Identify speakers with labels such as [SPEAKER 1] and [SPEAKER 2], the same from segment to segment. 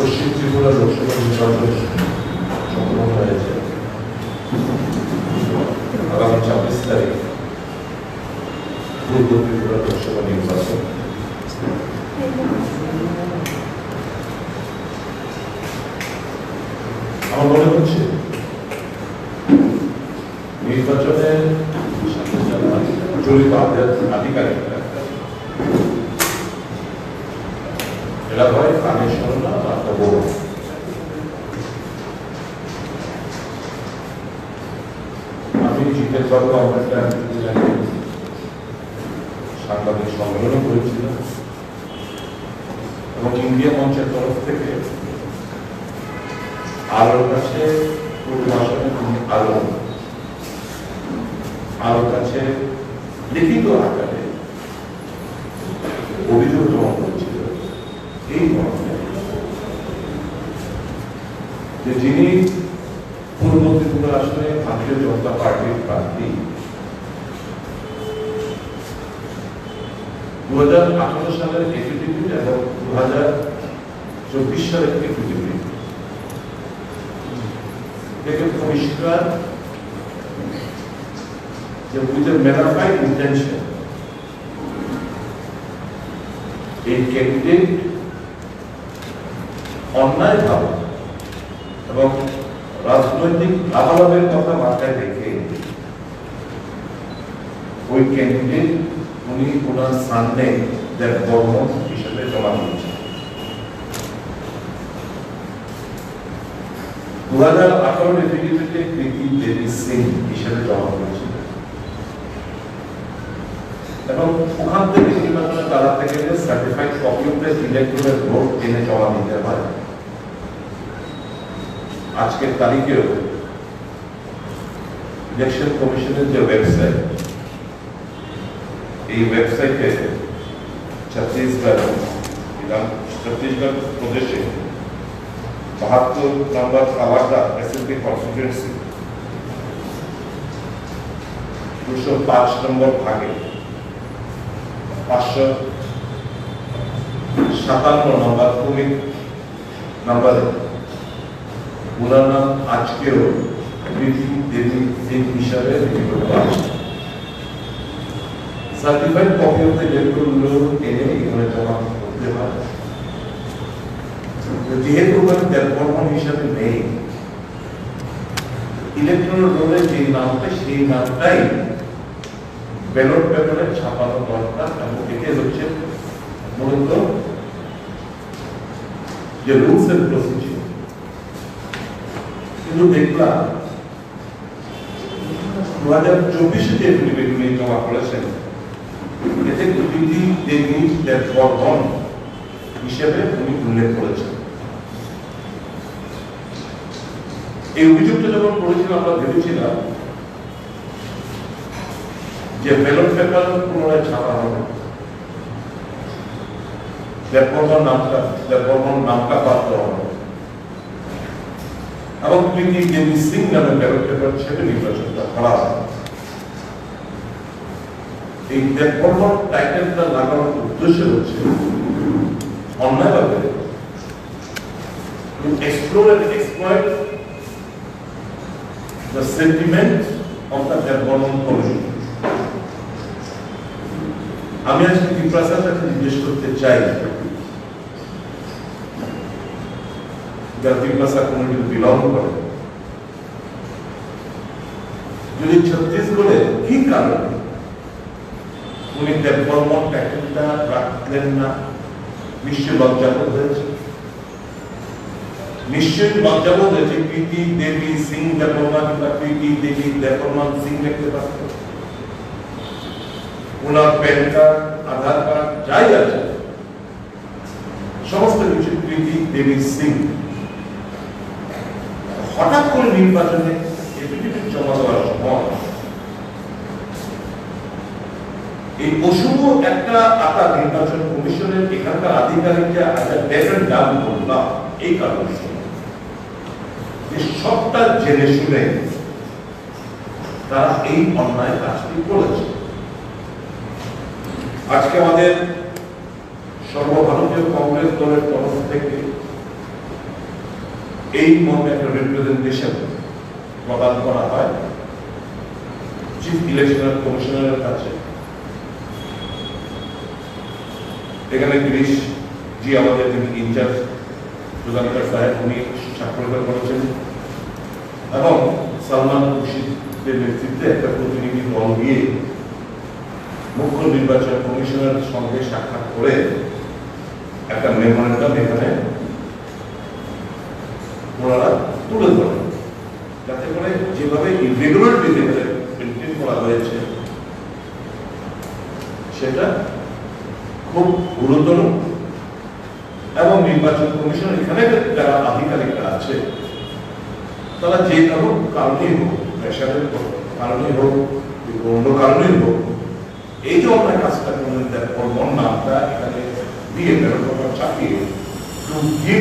[SPEAKER 1] পশ্চিম ত্রিপুরা লোকসভা নির্বাচন সম্পন্ন হয়েছে আগামী ছাব্বিশ তারিখ পূর্ব ত্রিপুরা লোকসভা নির্বাচন আমার মনে হচ্ছে নির্বাচনে জড়িত আধিকারিকরা এরা হয় কানে শোনো না বা আমার সাংবাদিক সম্মেলনও করেছিলাম এবং ইন্ডিয়া মঞ্চের তরফ থেকে আলোর কাছে আলো আলোর কাছে লিখিত আকারে অভিযোগ জমা করেছিল যে যিনি পূর্ব ত্রিপুরা আসনে ভারতীয় জনতা পার্টির প্রার্থী দু হাজার আঠারো সালের এফিডেভিট এবং দু হাজার চব্বিশ সালের এফিডেভিট থেকে পরিষ্কার যে উইথ ম্যানাফাইড ইন্টেনশন, এই ক্যান্ডিডেট অন্যায় ভাবে এবং রাজনৈতিক লাভালাভের কথা মাথায় রেখে ওই ক্যান্ডিডেট উনি ওনার সামনে দেন কর্ম হিসেবে জমা দিয়েছেন। দু হাজার আঠারো এফিডেভিটে কৃতি দেবী সিং হিসেবে জমা করেছিলেন এবং ওখান থেকে নির্বাচনে দাঁড়াতে certified copy of the vote আজকের ইলেকশন কমিশনের যে ওয়েবসাইট এই ওয়েবসাইটে ছত্তিশগড় ছত্তিশগড় প্রদেশে বাহাত্তর নম্বর দুশো পাঁচ নম্বর ভাগে পাঁচশো সাতান্ন নম্বর ক্রমিক নম্বরে। ওনার নাম আজকেও দেবী সিং হিসাবে সার্টিফাইড কপি অফ দ্য এনে এখানে জমা করতে হয়। যেহেতু ওখানে দেববর্মন হিসাবে নেই ইলেকট্রন রোলে যে নামটা, সেই নামটাই ব্যালট পেপারে ছাপানো দরকার এবং এটি হচ্ছে মূলত যে রুলস এন্ড প্রসিডিউর কিন্তু দেখলাম দু হাজার চব্বিশে যে এফিডেভিট জমা করেছেন, এতে দুটি দেবী বর্ধন হিসেবে উনি উল্লেখ করেছেন। এই অভিযোগটা যখন করেছিলাম, আমরা ভেবেছিলাম যে ব্যালট পেপার পুনরায় ছাপা হবে। দেববর্মন নামটা দেববর্মন নামটা বাদ দেওয়া হবে। এবং প্রীতি দেবী সিং নামে ব্যালট পেপার ছেড়ে নির্বাচনটা করা হয় এই দেববর্মন টাইটেলটা লাগানোর উদ্দেশ্য হচ্ছে, অন্যায়ভাবে to explore and exploit the sentiment of the Derbon community. আমি আজকে ত্রিপ্রাসার কাছে জিজ্ঞেস করতে চাই। বিলং করে। যদি ছত্তিশগড়ে কি উনি প্যাকেটটা রাখলেন না? নিশ্চয় লজ্জাবোধ হয়েছে। নিশ্চয়ই লজ্জাবোধ হয়েছে, প্রীতি দেবী সিং দেববর্মা কিংবা প্রীতি দেবী দেববর্মান সিং লিখতে পারত ওনার প্যান কার্ড, আধার কার্ড, যাই আছে। সমস্ত কিছু প্রীতি দেবী সিং। হঠাৎ করে নির্বাচনে এফিডেভিট জমা দেওয়ার সময় এই অশুভ একটা আতা নির্বাচন কমিশনের এখানকার আধিকারিককে একটা ডেফারেন্ট দাবি করলাম এই কারণে। যে সবটা জেনে শুনে তারা এই অন্যায় কাজটি করেছে। আজকে আমাদের সর্বভারতীয় কংগ্রেস দলের তরফ থেকে এই মর্মে একটা রিপ্রেজেন্টেশন প্রদান করা হয়। চিফ ইলেকশনাল কমিশনারের কাছে। এখানে গিরিশ জি আমাদের যিনি ইনচার্জ সুধাকর সাহেব, উনি স্বাক্ষর করেছেন। এবং সালমান খুরশিদের নেতৃত্বে একটা প্রতিনিধি দল গিয়ে মুখ্য নির্বাচন কমিশনের সঙ্গে সাক্ষাৎ করে একটা মেমোরেন্ডাম এখানে ওনারা তুলে ধরেন। যাতে করে যেভাবে ইরেগুলারিটি করা হয়েছে, সেটা খুব গুরুতর এবং নির্বাচন কমিশন এখানে যারা আধিকারিকরা আছে, তারা যে কারও কারণেই হোক, প্রেশারের কারণেই হোক অন্য কারণেই হোক এই যে অন্যায় কাজটা করলেন কর্মর নামটা এখানে দিয়ে ব্যালট পেপার চাপিয়ে to give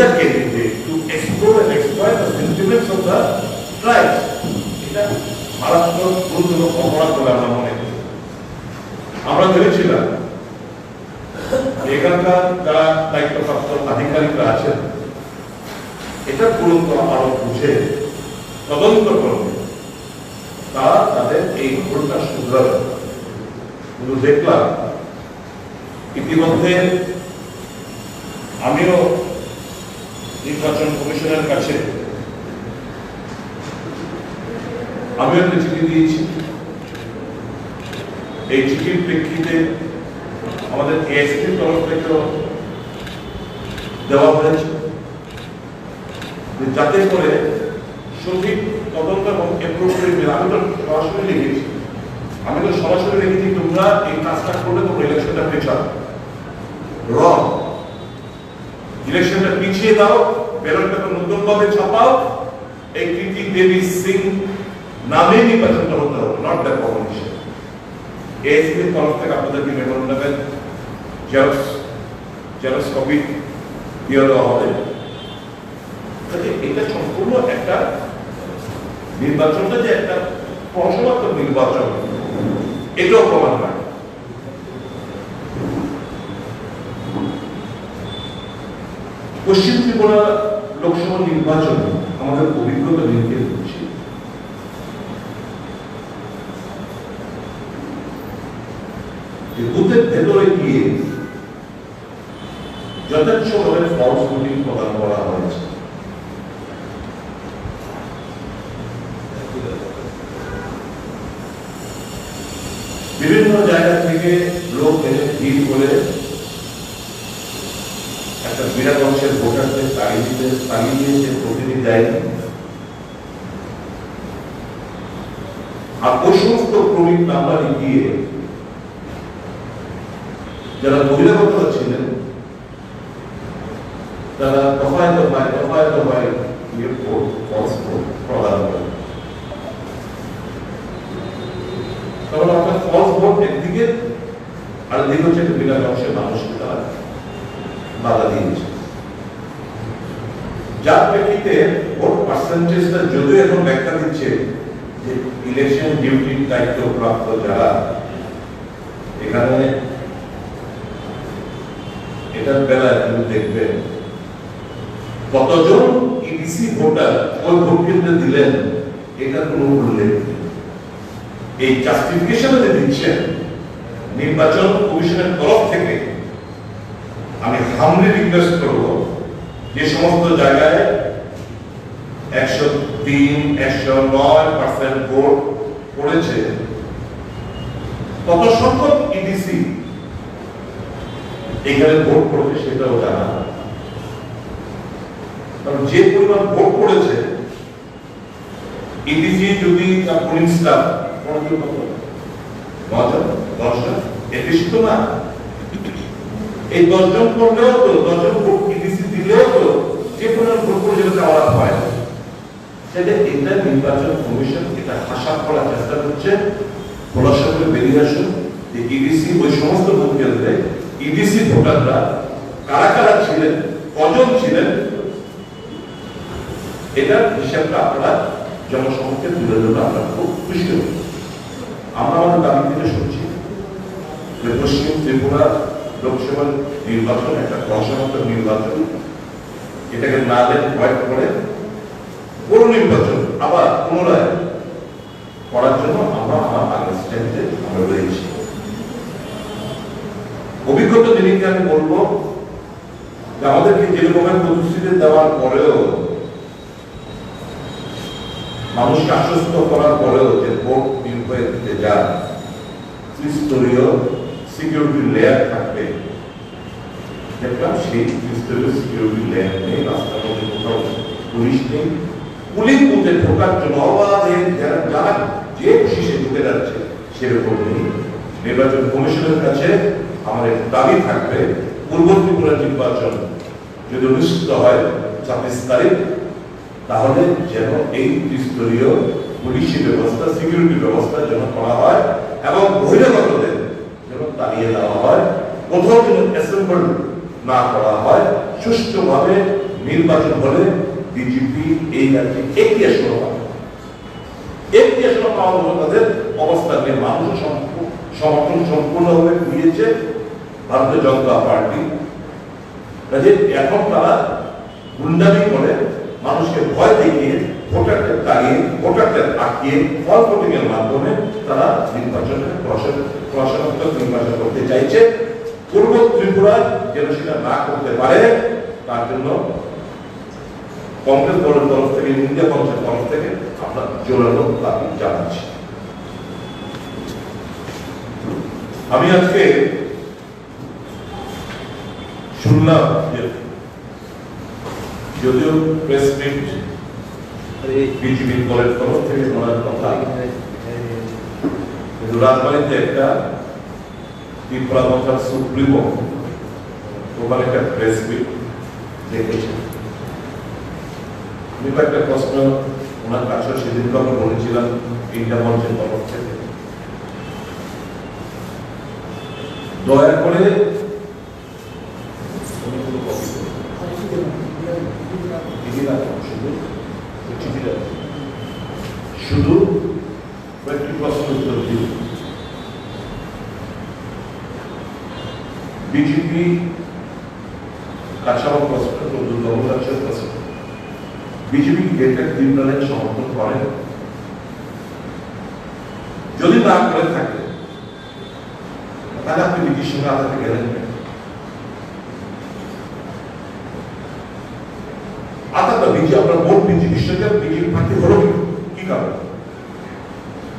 [SPEAKER 1] the candidate, to explore and exploit the sentiments of the tribes এটা মারাত্মক গুরুতর অপরাধ বলে আমরা মনে করি। আমরা ভেবেছিলাম এখানকার যারা দায়িত্বপ্রাপ্ত আধিকারিকরা আছেন, এটা গুরুত্ব আরও বুঝে তদন্ত করবে। তারা তাদের এই ভুলটা শুধরাবে কিন্তু দেখলাম, ইতিমধ্যে আমিও নির্বাচন কমিশনের কাছে আমিও একটা চিঠি দিয়েছি। এই চিঠির প্রেক্ষিতে আমাদের এএসপির তরফ থেকেও দেওয়া হয়েছে যাতে করে সঠিক তদন্ত এবং appropriate way- আমি তো সরাসরি লিখেছি। আমি তো সরাসরি লিখেছি, তোমরা এই কাজটা করলে তোমরা ইলেকশনটা পেছাও রং ইলেকশনটা পিছিয়ে দাও ব্যালট পেপার নতুন ভাবে ছাপাও। এই কৃতি দেবী সিং নামে নির্বাচনটা হতে হবে নট দ্য কমিশন এএসপির তরফ থেকে আপনাদেরকে মেমোরেন্ডামের জেরক্স জেরক্স কপি দিয়ে দেওয়া হবে। এটা সম্পূর্ণ একটা নির্বাচনটা যে একটা প্রশ্নাত্মক নির্বাচন, এটাও প্রমাণ হয়। পশ্চিম ত্রিপুরা লোকসভা নির্বাচন আমাদের অভিজ্ঞতা নির্দেশ করছে বুথের ভেতরে গিয়ে যথেচ্ছভাবে ফলস ভোটিং প্রদান করা হয়েছে। ভিড় করে একটা বিরাট অংশের ভোটারদের তাড়িয়ে দিতে, তাড়িয়ে দিয়েছে প্রতিনিধি দেয়নি আর ওই ক্রমিক নাম্বারে গিয়ে যারা বহিরাগত ছিলেন তারা দফায় দফায় দফায় দফায় গিয়ে ভোট ফলস ভোট প্রদান করে তখন আপনার ফলস ভোট একদিকে আর দিকে হচ্ছে একটা বিরাট অংশের মানুষকে তারা বাধা দিয়েছে যার প্রেক্ষিতে ভোট পার্সেন্টেজটা যদিও এখন ব্যাখ্যা দিচ্ছে যে ইলেকশন ডিউটির দায়িত্বপ্রাপ্ত যারা এখানে এটার বেলায় আপনি দেখবেন কতজন ইডিসি ভোটার ওই ভোট কেন্দ্রে দিলেন, এটার কোনো উল্লেখ এই জাস্টিফিকেশন দিচ্ছেন, নির্বাচন কমিশনের তরফ থেকে, আমি হামলি রিকোয়েস্ট করব যে সমস্ত জায়গায় একশো তিন, একশো নয় পার্সেন্ট ভোট পড়েছে। কত সংখ্যক ইডিসি এখানে ভোট পড়েছে সেটাও জানা। কারণ যে পরিমাণ ভোট পড়েছে ইডিসি যদি তার পোলিং স্টাফ দশজন? এর বেশি তো না। এই দশজন করলেও তো, দশজন ভোট ইডিসি দিলেও তো, যে কোনো ভোট করে যেটা চাওয়া হয় সেটা এটা নির্বাচন কমিশন এটা আশা করার চেষ্টা করছে। খোলাসা করে বেরিয়ে আসুন, যে ইডিসি ওই সমস্ত ভোট ইডিসি ভোটাররা কারা কারা ছিলেন, কজন ছিলেন, এটার হিসাবটা আপনারা জনসমক্ষে তুলে ধরলে আমরা খুব খুশি হব আমরা আমাদের দাবি থেকে শুনছি যে পশ্চিম ত্রিপুরা লোকসভা নির্বাচন, একটা দশমাত্র নির্বাচন, এটাকে না দেন ভয় করে পুরো নির্বাচন আবার পুনরায় করার জন্য আমরা আমার আগের আমরা রয়েছি। অভিজ্ঞতা দিদিকে আমি বলব, যে আমাদেরকে যেরকমের প্রতিশ্রুতি দেওয়ার পরেও, মানুষকে আশ্বস্ত করার পরেও যে ভোট নির্ভয় দিতে ত্রিস্তরীয় সিকিউরিটি লেয়ার থাকবে। দেখলাম সেই ত্রিস্তরীয় সিকিউরিটি লেয়ার নেই, রাস্তার মধ্যে কোথাও পুলিশ নেই। পুলিশ বুথে ঢোকার জন্য অবাধে যারা যে খুশি সে ঢুকে যাচ্ছে, সেরকম নেই। নির্বাচন কমিশনের কাছে এক দাবি থাকবে, পূর্ব ত্রিপুরা নির্বাচন যদি অনুষ্ঠিত হয় ছাব্বিশ তারিখ, তাহলে যেন এই ত্রিস্তরীয় পুলিশি ব্যবস্থা, সিকিউরিটি ব্যবস্থা যেন করা হয় এবং বহিরাগতদের যেন তাড়িয়ে দেওয়া হয়। কোথাও যেন অ্যাসেম্বল না করা হয়। সুষ্ঠুভাবে নির্বাচন হলে বিজেপি এই রাজ্যে এগিয়ে আসতে পারে। এগিয়ে আসতে পাওয়া তাদের অবস্থান নিয়ে মানুষ সমর্থন সম্পূর্ণভাবে দিয়েছে ভারতীয় জনতা পার্টি। কাজে এখন তারা গুন্ডামি করে, মানুষকে ভয় দেখিয়ে ভোটারদের তাড়িয়ে ভোটারদের আটকিয়ে, ফল ভোটিং এর মাধ্যমে তারা নির্বাচনের প্রশাসনাত্মক নির্বাচন করতে চাইছে। পূর্ব ত্রিপুরা যেন সেটা না করতে পারে, তার জন্য কংগ্রেস দলের তরফ থেকে ইন্ডিয়া কংগ্রেসের তরফ থেকে আমরা জোরালো দাবি জানাচ্ছি। আমি আজকে শুনলাম যে যদিও প্রেস মিট বিজেপি দলের তরফ থেকে বলার কথা কিন্তু রাজবাড়িতে একটা ত্রিপুরা কথার সুপ্রিমো ওখানে একটা প্রেস মিট দেখেছে আমি একটা প্রশ্ন ওনার কাছে সেদিন আমি বলেছিলাম তিনটা মঞ্চের তরফ থেকে। দয়া করে শুধু কয়েকটি প্রশ্ন উত্তর দিন। বিজেপি কাছে আমার প্রশ্ন দুর্গম রাজ্যের প্রশ্ন। বিজেপি গেটের ট্রিব্যুনালের সমর্থন করে যদি না করে থাকে, তাহলে আপনি বিজির সঙ্গে আলাদা গেলেন হলো কি?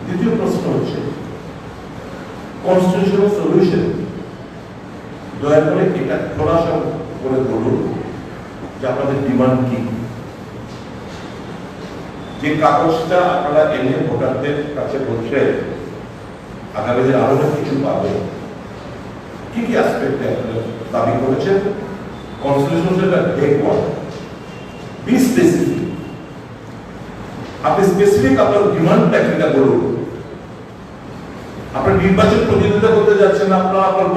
[SPEAKER 1] দ্বিতীয় প্রশ্ন হচ্ছে দয়া করে এটা করে যে আপনাদের ডিমান্ড কি? যে কাগজটা আপনারা এনে ভোটারদের কাছে বলছে আগামী দিনে আরও কিছু পাবে, কি কি অ্যাসপেক্টে আপনারা দাবি করেছেন? কনস্টিটিউশনটা দেখবন বি স্পেসিফিক আপনি স্পেসিফিক আপনার ডিমান্ডটা বলুন। নির্বাচন প্রতিনিধিত্ব করতে যাচ্ছেন আপনারা, আপনার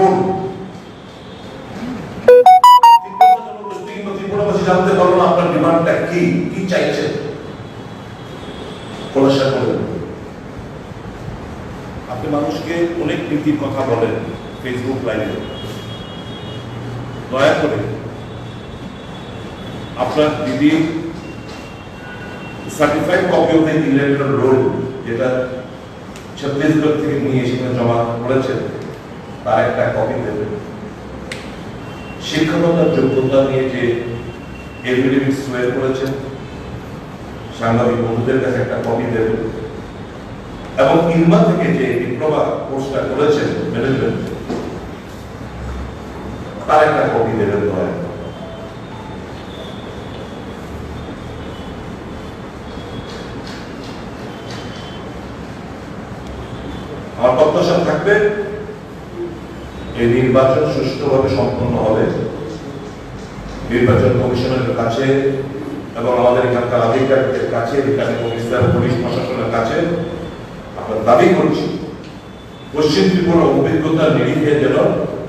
[SPEAKER 1] ত্রিপুরাবাসী জানতে পারব না আপনার ডিমান্ডটা কি কি চাইছেন। খোলাসা করবেন আপনি মানুষকে অনেক নীতির কথা বলেন ফেসবুক লাইভে দয়া করে আপনার দিদি certified copy of the electoral roll যেটা ছত্তিশগড় থেকে নিয়ে এসে জমা করেছেন, তার একটা কপি দেবেন। শিক্ষকতার যোগ্যতা নিয়ে যে এফিডেভিট সোয়ার করেছেন সাংবাদিক বন্ধুদের কাছে একটা কপি দেবেন এবং ইনমা থেকে যে ডিপ্লোমা কোর্সটা করেছেন ম্যানেজমেন্ট তার একটা কপি দেবেন দয়া আমার প্রত্যাশা থাকবে, এই নির্বাচন সুষ্ঠুভাবে সম্পন্ন হবে। নির্বাচন কমিশনের কাছে এবং আমাদের এখানকার আধিকারিকদের কাছে রিটার্নিং অফিসার পুলিশ প্রশাসনের কাছে আমরা দাবি করছি, পশ্চিম ত্রিপুরা অভিজ্ঞতার নিরিখে যেন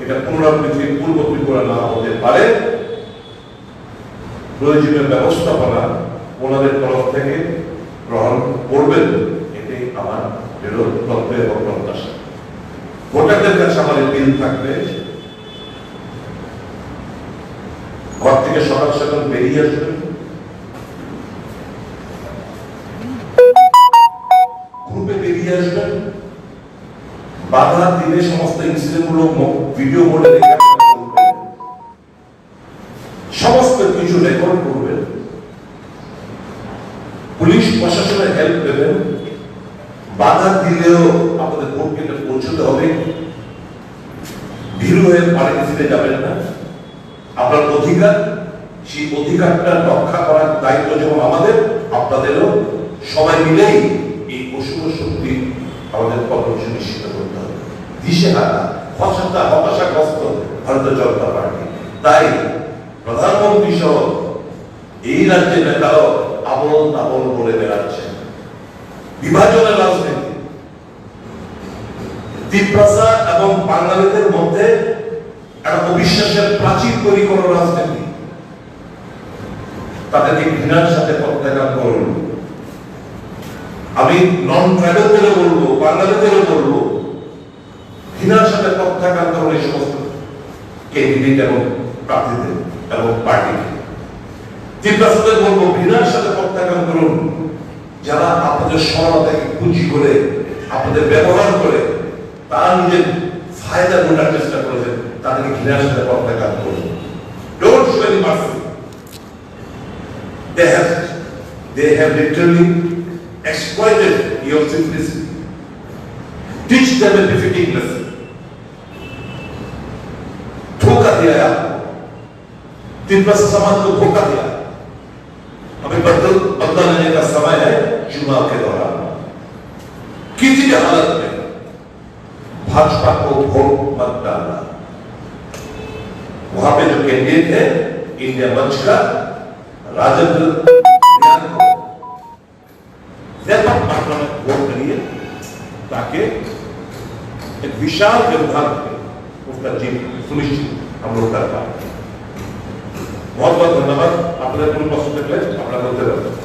[SPEAKER 1] এটা পুনরাবৃত্তি, পূর্ব ত্রিপুরা না হতে পারে, প্রয়োজনীয় ব্যবস্থাপনা ওনাদের তরফ থেকে গ্রহণ করবেন, এটাই আমার দৃঢ় এবং প্রত্যাশা। ভোটারদের কাছে আমার বিল থাকবে ঘর থেকে সকাল সকাল বেরিয়ে আসবেন বাধা দিলে সমস্ত ইনসিডেন্টগুলো ভিডিও মোডে। সমস্ত কিছু রেকর্ড করবেন। পুলিশ প্রশাসনের হেল্প দেবেন বাধা দিলেও আপনাদের ভোট পৌঁছতে হবে। ভীরু হয়ে বাড়িতে ফিরে যাবেন না। আপনার অধিকার, সেই অধিকারটা রক্ষা করার দায়িত্ব যেমন আমাদের, আপনাদেরও। সবাই মিলেই এই অশুভ শক্তি আমাদের হবে দিশেহারা হতাশা হতাশাগ্রস্ত ভারতীয় জনতা পার্টি। তাই প্রধানমন্ত্রী সহ এই রাজ্যের বেড়াচ্ছেন। বিভাজনের রাজনীতি। তিপ্রাসা এবং বাঙালিদের মধ্যে একটা অবিশ্বাসের প্রাচীর তৈরি রাজনীতি। তাদেরকে ঘৃণার সাথে প্রত্যাখ্যান করুন। আমি নন ট্রাইবেলদেরও বলব বাঙালিদেরও বলব ঘৃণার সাথে প্রত্যাখ্যান করুন এই সমস্ত ক্যান্ডিডেট এবং প্রার্থীদের এবং পার্টিকে তিপ্রাসাদের বলব সাথে প্রত্যাখ্যান করুন যারা আপনাদের সরলতাকে পুঁজি করে, আপনাদের ব্যবহার করে, তারা নিজের ফায়দা গোটার চেষ্টা করেছেন, তাদেরকে ঘৃণার সাথে প্রত্যাখ্যান করুন literally exploited your simplicity. धोखा दिया आपको तिब्बत समाज को धोखा दिया। अभी बदल बदला लेने का समय है चुनाव के दौरान। किसी भी हालत में भाजपा को वोट मत डालना। वहाँ पे जो कैंडिडेट है, इंडिया मंच का राजेंद्र मात्रा में वोट करिए, ताकि एक विशाल व्यवधान उसका जीत सुनिश्चित हम लोग कर पाए बहुत बहुत धन्यवाद আপনাদের কোনো প্রশ্ন থাকলে আপনারা বলতে পারেন